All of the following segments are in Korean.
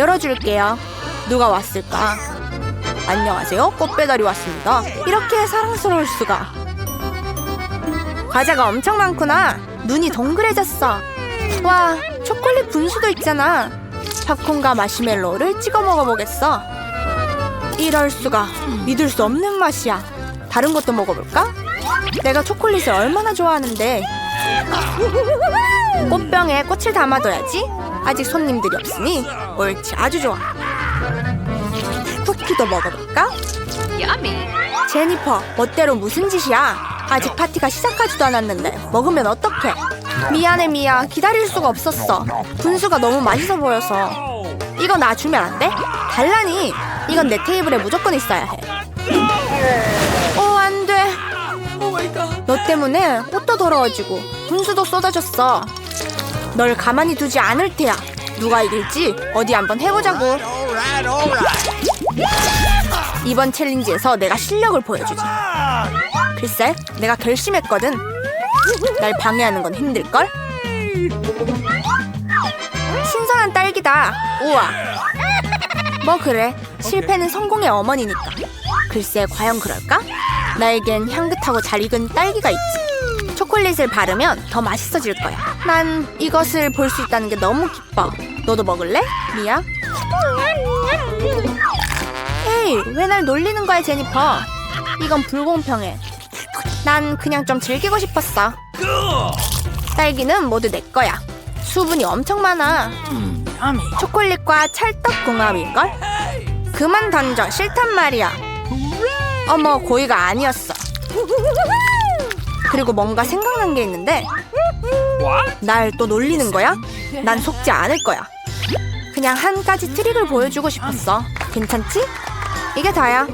열어줄게요. 누가 왔을까? 안녕하세요. 꽃배달이 왔습니다. 이렇게 사랑스러울 수가. 과자가 엄청 많구나. 눈이 동그래졌어. 와, 초콜릿 분수도 있잖아. 팝콘과 마시멜로우를 찍어 먹어보겠어. 이럴 수가. 믿을 수 없는 맛이야. 다른 것도 먹어볼까? 내가 초콜릿을 얼마나 좋아하는데. 꽃병에 꽃을 담아둬야지. 아직 손님들이 없으니 옳지 아주 좋아. 쿠키도 먹어볼까? Yummy. 제니퍼, 멋대로 무슨 짓이야? 아직 파티가 시작하지도 않았는데 먹으면 어떡해? 미안해 미야, 기다릴 수가 없었어. 분수가 너무 맛있어 보여서. 이거 나 주면 안 돼? 달라니. 이건 내 테이블에 무조건 있어야 해. 어, 안 돼. 너 때문에 옷도 더러워지고 분수도 쏟아졌어. 널 가만히 두지 않을 테야. 누가 이길지 어디 한번 해보자고. 이번 챌린지에서 내가 실력을 보여주지. 글쎄, 내가 결심했거든. 날 방해하는 건 힘들걸? 신선한 딸기다. 우와. 뭐 그래. 실패는 성공의 어머니니까. 글쎄, 과연 그럴까? 나에겐 향긋하고 잘 익은 딸기가 있지. 초콜릿을 바르면 더 맛있어질 거야. 난 이것을 볼 수 있다는 게 너무 기뻐. 너도 먹을래? 미야? 에이, 왜 날 놀리는 거야, 제니퍼? 이건 불공평해. 난 그냥 좀 즐기고 싶었어. 딸기는 모두 내 거야. 수분이 엄청 많아. 초콜릿과 찰떡 궁합일걸? 그만 던져, 싫단 말이야. 어머, 고의가 아니었어. 그리고 뭔가 생각난 게 있는데, 날 또 놀리는 거야? 난 속지 않을 거야. 그냥 한 가지 트릭을 보여주고 싶었어. 괜찮지? 이게 다야.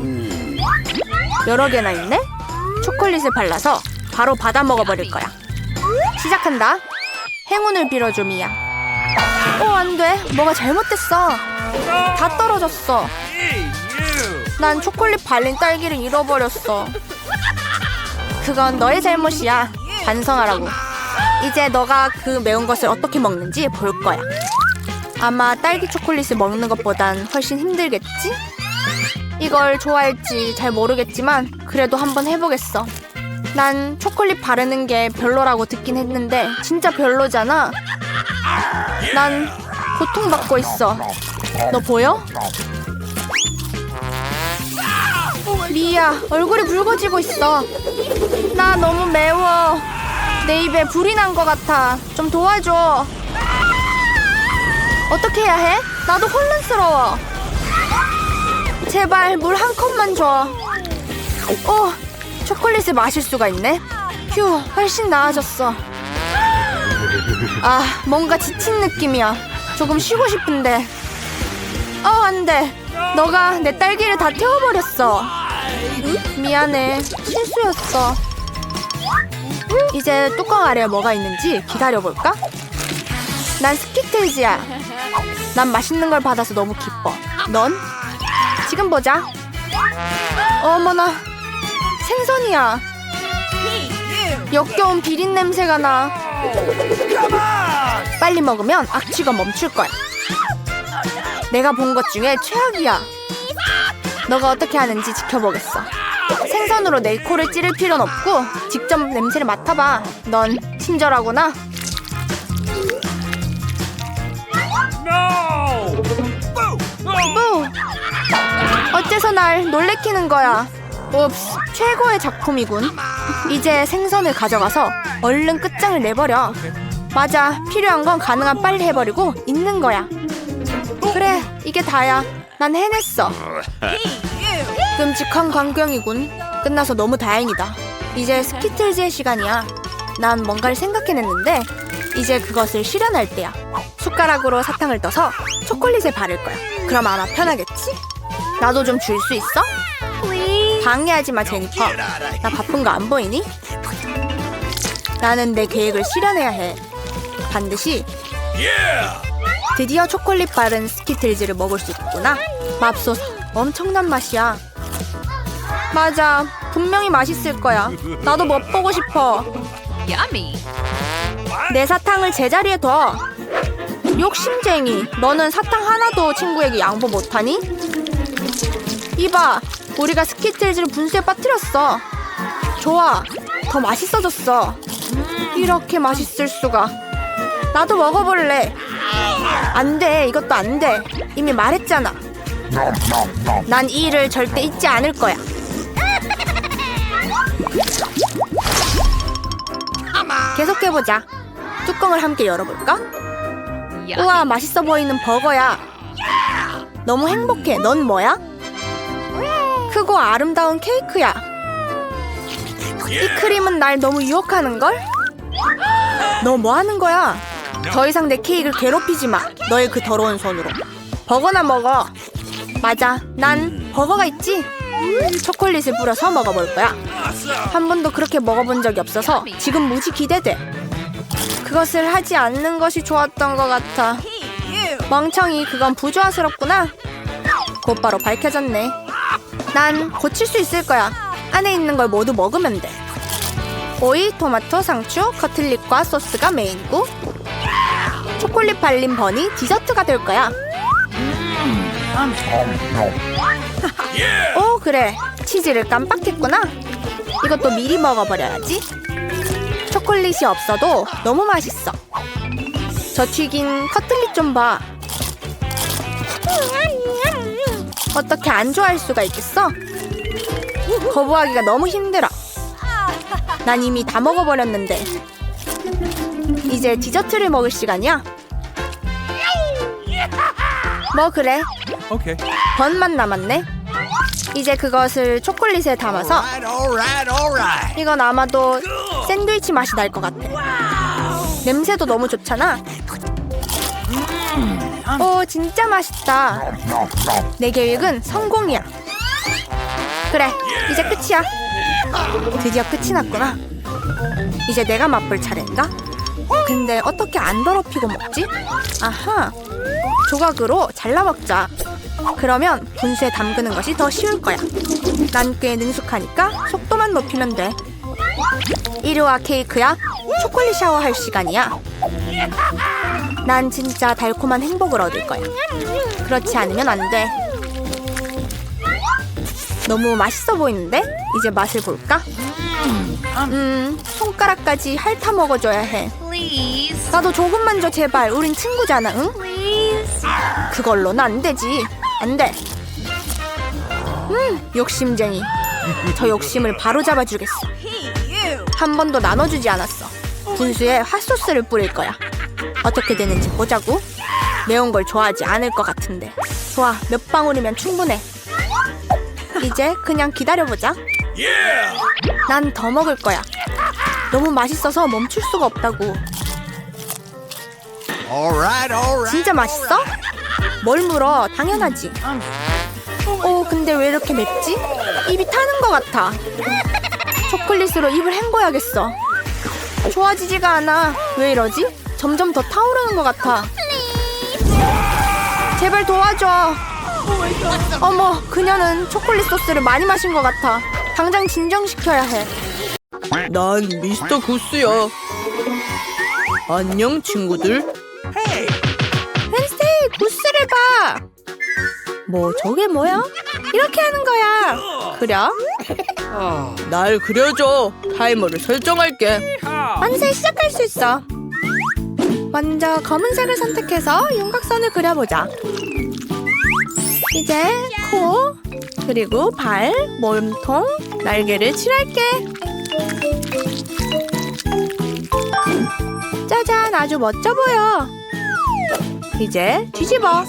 여러 개나 있네? 초콜릿을 발라서 바로 받아 먹어버릴 거야. 시작한다. 행운을 빌어줘, 미야. 어, 안 돼. 뭐가 잘못됐어. 다 떨어졌어. 난 초콜릿 발린 딸기를 잃어버렸어. 그건 너의 잘못이야. 반성하라고. 이제 너가 그 매운 것을 어떻게 먹는지 볼 거야. 아마 딸기 초콜릿을 먹는 것보단 훨씬 힘들겠지? 이걸 좋아할지 잘 모르겠지만 그래도 한번 해보겠어. 난 초콜릿 바르는 게 별로라고 듣긴 했는데 진짜 별로잖아. 난 고통받고 있어. 너 보여? 리야, 얼굴이 붉어지고 있어. 나 너무 매워. 내 입에 불이 난 것 같아. 좀 도와줘. 어떻게 해야 해? 나도 혼란스러워. 제발 물 한 컵만 줘. 어, 초콜릿을 마실 수가 있네. 휴, 훨씬 나아졌어. 아, 뭔가 지친 느낌이야. 조금 쉬고 싶은데. 어, 안 돼. 너가 내 딸기를 다 태워버렸어. 미안해. 실수였어. 이제 뚜껑 아래에 뭐가 있는지 기다려볼까? 난 스키틀즈야. 난 맛있는 걸 받아서 너무 기뻐. 넌? 지금 보자. 어머나. 생선이야. 역겨운 비린 냄새가 나. 빨리 먹으면 악취가 멈출 거야. 내가 본 것 중에 최악이야. 너가 어떻게 하는지 지켜보겠어. 생선으로 내 코를 찌를 필요는 없고 직접 냄새를 맡아봐. 넌 친절하구나. 뭐? 어째서 날 놀래키는 거야? 옵스, 최고의 작품이군. 이제 생선을 가져가서 얼른 끝장을 내버려. 맞아, 필요한 건 가능한 빨리 해버리고 있는 거야. 그래, 이게 다야. 난 해냈어. 끔찍한 광경이군. 끝나서 너무 다행이다. 이제 스키틀즈의 시간이야. 난 뭔가를 생각해냈는데 이제 그것을 실현할 때야. 숟가락으로 사탕을 떠서 초콜릿을 바를 거야. 그럼 아마 편하겠지? 나도 좀 줄 수 있어? 방해하지 마, 제니퍼. 나 바쁜 거 안 보이니? 나는 내 계획을 실현해야 해. 반드시. 드디어 초콜릿 바른 스키틀즈를 먹을 수 있구나. 맙소사, 엄청난 맛이야. 맞아, 분명히 맛있을 거야. 나도 맛보고 싶어. Yummy. 내 사탕을 제자리에 둬. 욕심쟁이. 너는 사탕 하나도 친구에게 양보 못하니? 이봐, 우리가 스키틀즈를 분수에 빠뜨렸어. 좋아, 더 맛있어졌어. 이렇게 맛있을 수가. 나도 먹어볼래. 안 돼, 이것도 안 돼. 이미 말했잖아. 난 이 일을 절대 잊지 않을 거야. 계속해보자. 뚜껑을 함께 열어볼까? 우와, 맛있어 보이는 버거야. 너무 행복해. 넌 뭐야? 크고 아름다운 케이크야. 이 크림은 날 너무 유혹하는걸? 너 뭐 하는 거야? 더 이상 내 케이크를 괴롭히지 마. 너의 그 더러운 손으로. 버거나 먹어. 맞아. 난 버거가 있지. 초콜릿을 뿌려서 먹어볼 거야. 한 번도 그렇게 먹어본 적이 없어서 지금 무지 기대돼. 그것을 하지 않는 것이 좋았던 것 같아. 멍청이, 그건 부조화스럽구나. 곧바로 밝혀졌네. 난 고칠 수 있을 거야. 안에 있는 걸 모두 먹으면 돼. 오이, 토마토, 상추, 커틀릿과 소스가 메인이고 초콜릿 발린 버니 디저트가 될 거야. 오 그래 치즈를 깜빡했구나. 이것도 미리 먹어버려야지. 초콜릿이 없어도 너무 맛있어. 저 튀긴 커틀릿 좀 봐. 어떻게 안 좋아할 수가 있겠어? 거부하기가 너무 힘들어. 난 이미 다 먹어버렸는데. 이제 디저트를 먹을 시간이야. 뭐 그래. Okay. 번만 남았네. 이제 그것을 초콜릿에 담아서 Alright, alright, alright. 이건 아마도 샌드위치 맛이 날 것 같아. 냄새도 너무 좋잖아. 오, 진짜 맛있다. 내 계획은 성공이야. 그래, 이제 끝이야. 드디어 끝이 났구나. 이제 내가 맛볼 차례인가? 근데 어떻게 안 더럽히고 먹지? 아하, 조각으로 잘라 먹자. 그러면 분수에 담그는 것이 더 쉬울 거야. 난 꽤 능숙하니까 속도만 높이면 돼. 이리 와 케이크야. 초콜릿 샤워 할 시간이야. 난 진짜 달콤한 행복을 얻을 거야. 그렇지 않으면 안 돼. 너무 맛있어 보이는데? 이제 맛을 볼까? 음, 손가락까지 핥아 먹어줘야 해. 나도 조금만 줘 제발. 우린 친구잖아, 응? 그걸로는 안 되지. 안 돼. 음, 욕심쟁이. 저 욕심을 바로 잡아주겠어. 한 번도 나눠주지 않았어. 분수에 핫소스를 뿌릴 거야. 어떻게 되는지 보자고. 매운 걸 좋아하지 않을 것 같은데. 좋아, 몇 방울이면 충분해. 이제 그냥 기다려보자. 난 더 먹을 거야. 너무 맛있어서 멈출 수가 없다고. 진짜 맛있어? 뭘 물어? 당연하지. 어, 근데 왜 이렇게 맵지? 입이 타는 것 같아. 초콜릿으로 입을 헹궈야겠어. 좋아지지가 않아. 왜 이러지? 점점 더 타오르는 것 같아. 제발 도와줘. 어머, 그녀는 초콜릿 소스를 많이 마신 것 같아. 당장 진정시켜야 해. 난 미스터 구스야. 안녕 친구들. 뭐 저게 뭐야? 이렇게 하는 거야. 그래? 날 그려줘. 타이머를 설정할게. 만세 시작할 수 있어. 먼저 검은색을 선택해서 윤곽선을 그려보자. 이제 코, 그리고 발, 몸통, 날개를 칠할게. 짜잔, 아주 멋져 보여. 이제 뒤집어.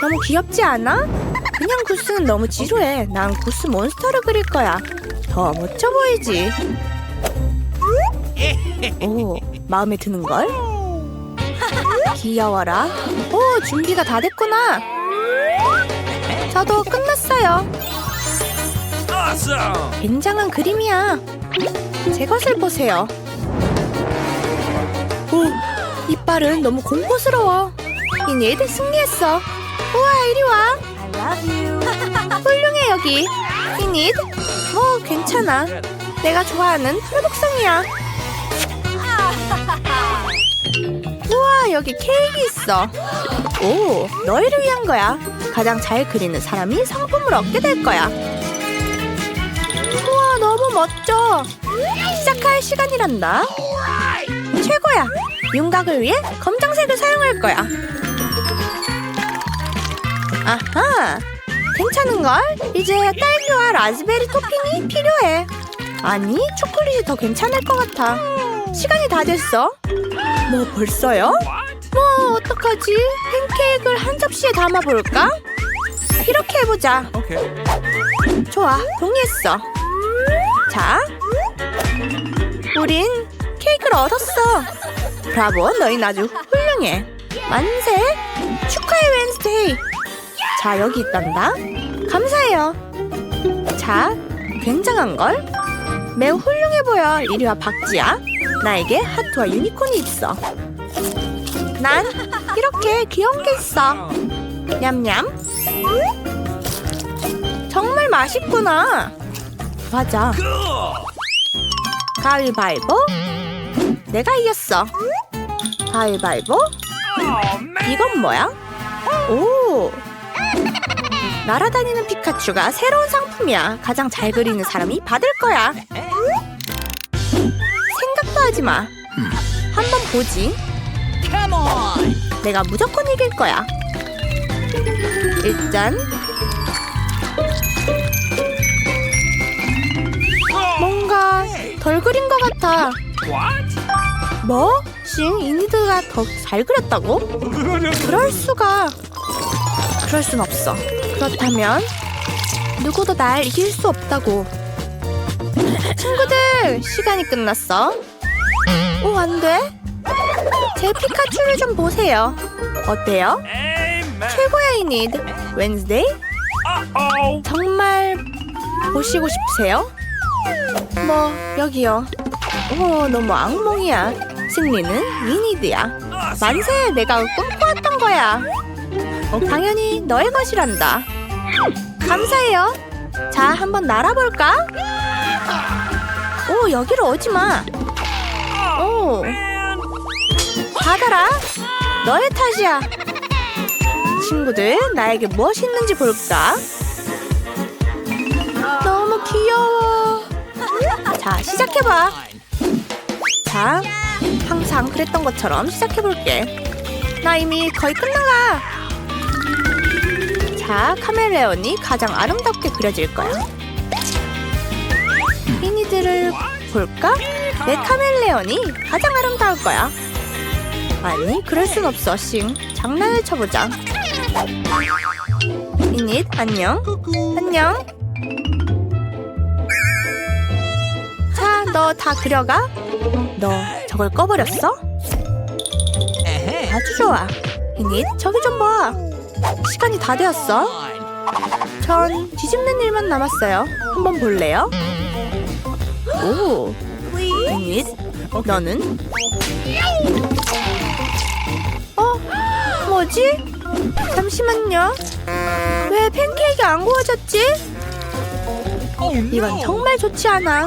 너무 귀엽지 않아? 그냥 구스는 너무 지루해. 난 구스 몬스터를 그릴 거야. 더 멋져 보이지. 오, 마음에 드는 걸? 귀여워라. 오, 준비가 다 됐구나. 저도 끝났어요. 굉장한 그림이야. 제 것을 보세요. 오, 이빨은 너무 공포스러워. 이니드 승리했어. 우와, 이리 와. 훌륭해 여기. 이니드. 뭐 괜찮아. 내가 좋아하는. 우와, 우와, 여기 케이크 있어. 오, 너희를 위한 거야. 가장 잘 그리는 사람이 상품을 얻게 될 거야. 우와, 너무 멋져. 시작할 시간이란다. 최고야. 윤곽을 위해 검정색을 사용할 거야. 아하, 괜찮은걸? 이제 딸기와 라즈베리 토핑이 필요해. 아니, 초콜릿이 더 괜찮을 것 같아. 시간이 다 됐어. 뭐 벌써요? 뭐 어떡하지? 팬케이크를 한 접시에 담아볼까? 이렇게 해보자. 좋아, 동의했어. 자, 우린 케이크를 얻었어. 브라보, 너희 아주 훌륭해. 만세! 축하해, 웬스데이. 자, 여기 있단다. 감사해요. 자, 굉장한 걸? 매우 훌륭해 보여. 이리 와, 박지야. 나에게 하트와 유니콘이 있어. 난 이렇게 귀여운 게 있어. 냠냠. 정말 맛있구나. 맞아. 가위바위보. 내가 이겼어. 가위바위보. 이건 뭐야? 오. 날아다니는 피카츄가 새로운 상품이야. 가장 잘 그리는 사람이 받을 거야. 생각도 하지 마. 한번 보지. 내가 무조건 이길 거야. 일단 뭔가 덜 그린 것 같아. 뭐? 싱 이니드가 더 잘 그렸다고? 그럴 수가. 그럴 순 없어. 그렇다면 누구도 날 이길 수 없다고. 친구들 시간이 끝났어. 오, 안 돼. 제 피카츄를 좀 보세요. 어때요? 최고야 이니드. 웬즈데이? 정말 보시고 싶으세요? 뭐 여기요. 오 너무 악몽이야. 승리는 위니드야. 만세 내가 꿈꿔왔던 거야. 당연히 너의 것이란다. 감사해요. 자 한번 날아볼까? 오 여기로 오지 마. 오 받아라. 너의 탓이야. 친구들 나에게 무엇이 있는지 볼까? 너무 귀여워. 자, 시작해봐. 자, 항상 그랬던 것처럼 시작해볼게. 나 이미 거의 끝나가. 자, 카멜레온이 가장 아름답게 그려질 거야. 미니들을 볼까? 내 카멜레온이 가장 아름다울 거야. 아니, 그럴 순 없어, 싱. 장난을 쳐보자. 미닛, 안녕. 안녕. 자, 너 다 그려가? 너 저걸 꺼버렸어? 아주 좋아. 이닛, 저기 좀 봐. 시간이 다 되었어. 전 뒤집는 일만 남았어요. 한번 볼래요? 오, 이닛, 너는? 어, 뭐지? 잠시만요. 왜 팬케이크 안 구워졌지? 이건 정말 좋지 않아.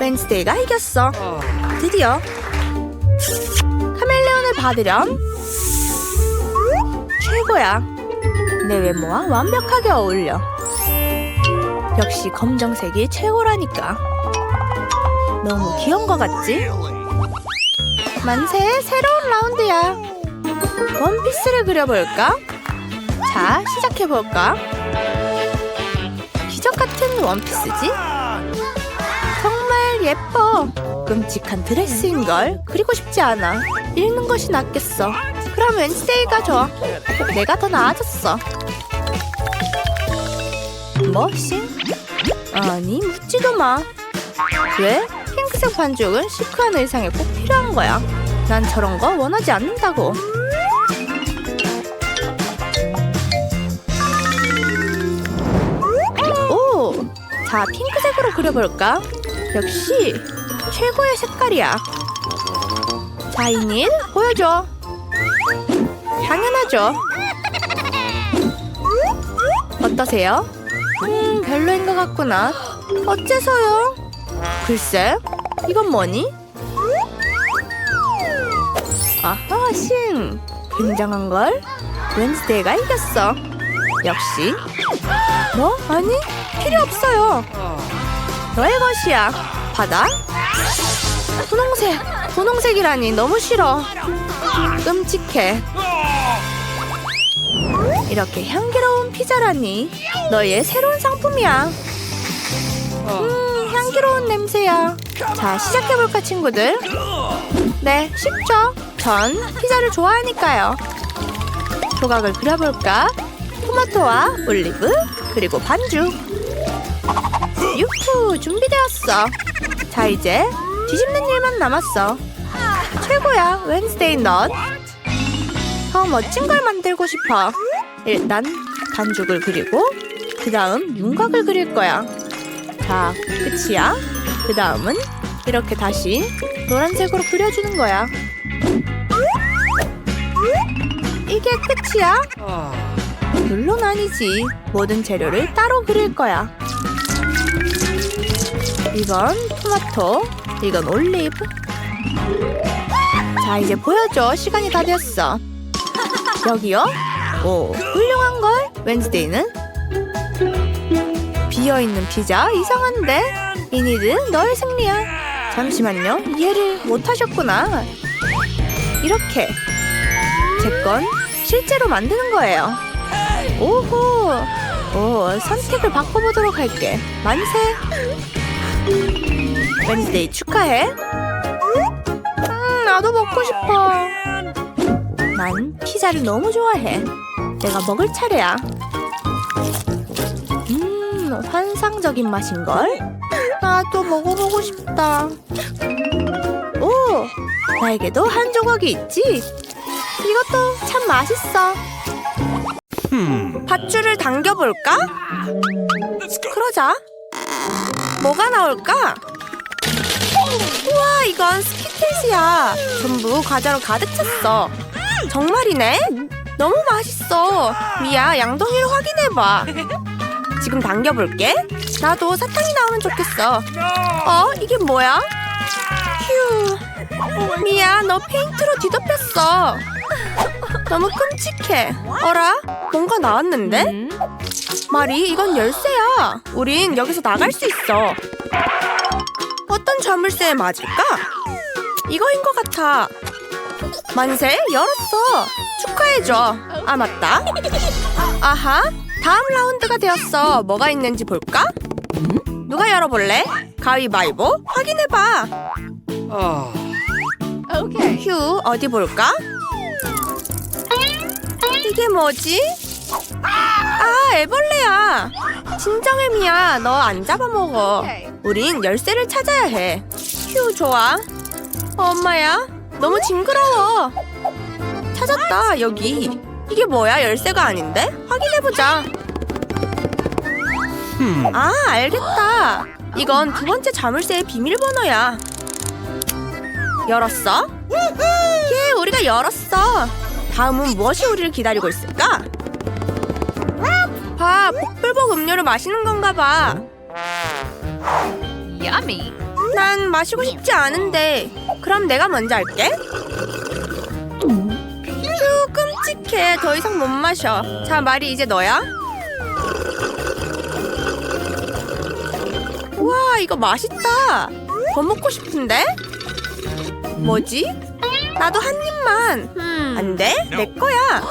웬스데이가 이겼어. 드디어 카멜레온을 받으렴. 최고야. 내 외모와 완벽하게 어울려. 역시 검정색이 최고라니까. 너무 귀여운 것 같지? 만세 새로운 라운드야. 원피스를 그려볼까? 자, 시작해볼까? 기적 같은 원피스지? 정말 예뻐. 끔찍한 드레스인걸. 그리고 싶지 않아. 읽는 것이 낫겠어. 그럼 웬스데이가 좋아. 내가 더 나아졌어. 뭐, 싱? 아니, 묻지도 마. 왜? 핑크색 반죽은 시크한 의상에 꼭 필요한 거야. 난 저런 거 원하지 않는다고. 오! 자, 핑크색으로 그려볼까? 역시 최고의 색깔이야. 자, 이닛 보여줘. 당연하죠. 어떠세요? 음, 별로인 것 같구나. 어째서요? 글쎄, 이건 뭐니? 아하, 싱! 굉장한걸? 웬스데이가 이겼어. 역시. 뭐? 아니, 필요 없어요. 너의 것이야. 받아. 분홍색. 분홍색이라니 너무 싫어. 끔찍해. 이렇게 향기로운 피자라니. 너의 새로운 상품이야. 음, 향기로운 냄새야. 자, 시작해볼까, 친구들? 네, 쉽죠? 전 피자를 좋아하니까요. 조각을 그려볼까? 토마토와 올리브, 그리고 반죽. 유후, 준비되었어. 자, 이제 뒤집는 일만 남았어. 최고야, 웬스데이 넛. 더 멋진 걸 만들고 싶어. 일단 반죽을 그리고 그 다음 윤곽을 그릴 거야. 자, 끝이야. 그 다음은 이렇게 다시 노란색으로 그려주는 거야. 이게 끝이야? 물론 아니지. 모든 재료를 따로 그릴 거야. 이건 토마토, 이건 올리브. 자, 이제 보여줘. 시간이 다 됐어. 여기요? 오, 훌륭한 걸. 웬스데이는 비어 있는 피자 이상한데. 이니드 너의 승리야. 잠시만요. 이해를 못 하셨구나. 이렇게 제 건 실제로 만드는 거예요. 오호. 오, 선택을 바꿔보도록 할게. 만세. 웬스데이 축하해. 음, 나도 먹고 싶어. 난 피자를 너무 좋아해. 내가 먹을 차례야. 음, 환상적인 맛인걸? 나도 먹어보고 싶다. 오, 나에게도 한 조각이 있지? 이것도 참 맛있어. 밧줄을 당겨볼까? 그러자. 뭐가 나올까? 우와, 이건 스키틀스야. 전부 과자로 가득 찼어. 정말이네? 너무 맛있어. 미야, 양동이를 확인해봐. 지금 당겨볼게. 나도 사탕이 나오면 좋겠어. 어? 이게 뭐야? 휴. 미야, 너 페인트로 뒤덮였어. 너무 끔찍해. 어라? 뭔가 나왔는데? 마리, 이건 열쇠야. 우린 여기서 나갈 수 있어. 어떤 자물쇠에 맞을까? 이거인 것 같아. 만세, 열었어. 축하해줘. 아, 맞다. 아하, 다음 라운드가 되었어. 뭐가 있는지 볼까? 누가 열어볼래? 가위바위보? 확인해봐. 휴, 어디 볼까? 이게 뭐지? 아, 애벌레야. 진정해, 미야. 너 안 잡아먹어. 우린 열쇠를 찾아야 해. 휴, 좋아. 어, 엄마야, 너무 징그러워. 찾았다, 여기. 이게 뭐야, 열쇠가 아닌데? 확인해보자. 아, 알겠다. 이건 두 번째 자물쇠의 비밀번호야. 열었어? 예, 우리가 열었어. 다음은 무엇이 우리를 기다리고 있을까? 봐, 복불복 음료를 마시는 건가 봐. Yummy. 난 마시고 싶지 않은데. 그럼 내가 먼저 할게. 휴, 끔찍해. 더 이상 못 마셔. 자, 말이 이제 너야. 우와, 이거 맛있다. 더 먹고 싶은데? 뭐지? 나도 한 입만. 안 돼? 내 거야.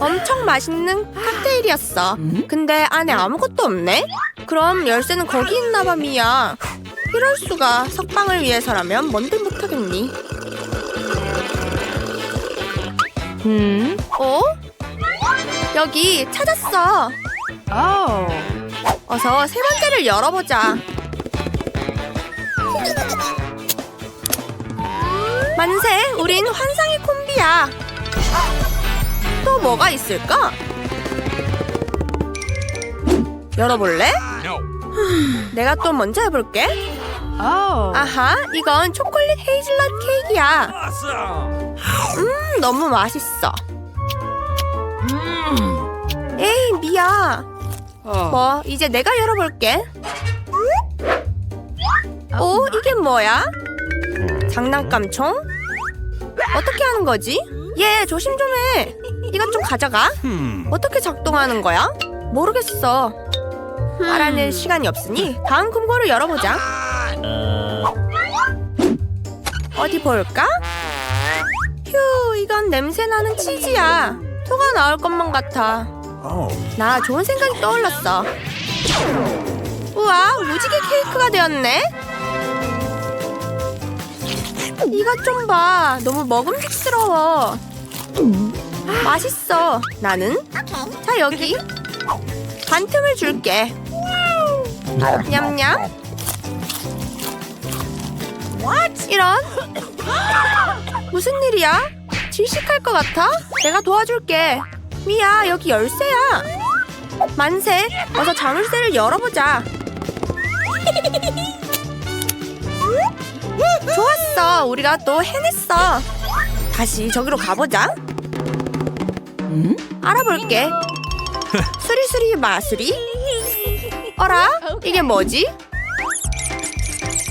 엄청 맛있는 칵테일이었어. 근데 안에 아무것도 없네? 그럼 열쇠는 거기 있나 봐, 미야. 이럴 수가. 석방을 위해서라면 뭔들 못하겠니? 음? 어? 여기 찾았어. Oh. 어서 세 번째를 열어보자. 만세, 우린 환상의 콤비야. 또 뭐가 있을까? 열어볼래? 내가 또 먼저 해볼게. 아하, 이건 초콜릿 헤이즐넛 케이크야. 음, 너무 맛있어. 에이, 미야. 뭐, 이제 내가 열어볼게. 오, 이게 뭐야? 장난감 총? 어떻게 하는 거지? 얘 조심 좀 해. 이것 좀 가져가. 어떻게 작동하는 거야? 모르겠어. 알아낼 시간이 없으니 다음 금고를 열어보자. 어디 볼까? 휴, 이건 냄새 나는 치즈야. 토가 나올 것만 같아. 나 좋은 생각이 떠올랐어. 우와, 무지개 케이크가 되었네. 이것 좀 봐. 너무 먹음직스러워. 맛있어. 나는? 자, 여기. 반 틈을 줄게. 냠냠. 이런? 무슨 일이야? 질식할 것 같아? 내가 도와줄게. 미야, 여기 열쇠야. 만세, 어서 자물쇠를 열어보자. 좋았어, 우리가 또 해냈어. 다시 저기로 가보자. 알아볼게. 수리수리 마수리. 어라, 이게 뭐지?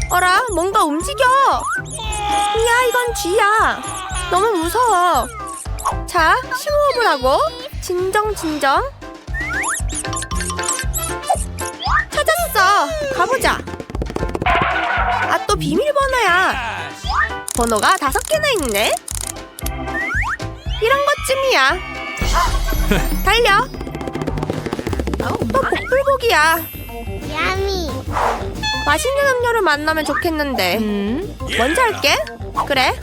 어라, 뭔가 움직여. 미야, 이건 쥐야. 너무 무서워. 자, 심호흡을 하고 진정 진정. 찾았어. 가보자. 아, 또 비밀번호야. 번호가 다섯 개나 있네. 이런 것쯤이야. 달려. 또 복불복이야. 맛있는 음료를 만나면 좋겠는데. 음. 먼저 할게. 그래.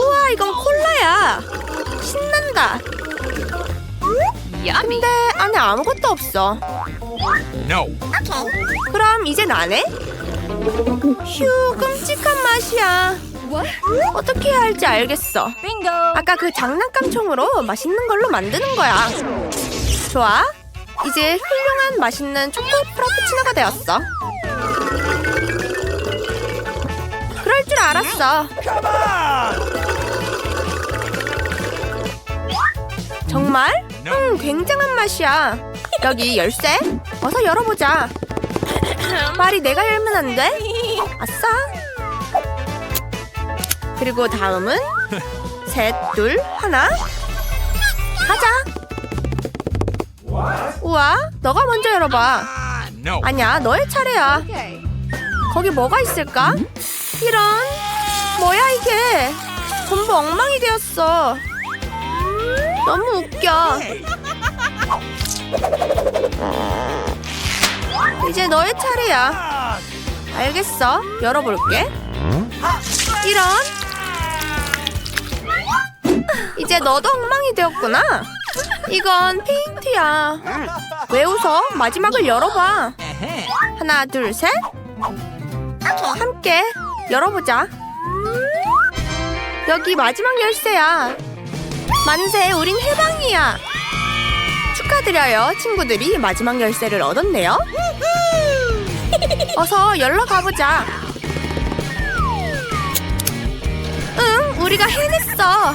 우와, 이건 콜라야. 신난다. 근데 안에 아무것도 없어. No. 그럼 이제 나네? 휴, 끔찍한 맛이야. 어떻게 해야 할지 알겠어. 아까 그 장난감 총으로 맛있는 걸로 만드는 거야. 좋아. 이제 훌륭한 맛있는 초코 프라푸치노가 되었어. 그럴 줄 알았어. 정말? 음, 굉장한 맛이야. 여기 열쇠? 어서 열어보자. 말이 내가 열면 안 돼? 아싸. 그리고 다음은 셋, 둘, 하나. 가자. 우와, 너가 먼저 열어봐. 아니야, 너의 차례야. 거기 뭐가 있을까? 이런 뭐야 이게 전부 엉망이 되었어 너무 웃겨 이제 너의 차례야 알겠어 열어볼게 이런 이제 너도 엉망이 되었구나 이건 페인트야 왜 웃어 마지막을 열어봐 하나 둘 셋 함께 열어보자. 여기 마지막 열쇠야. 만세, 우린 해방이야. 축하드려요. 친구들이 마지막 열쇠를 얻었네요. 어서 열러 가보자. 응, 우리가 해냈어.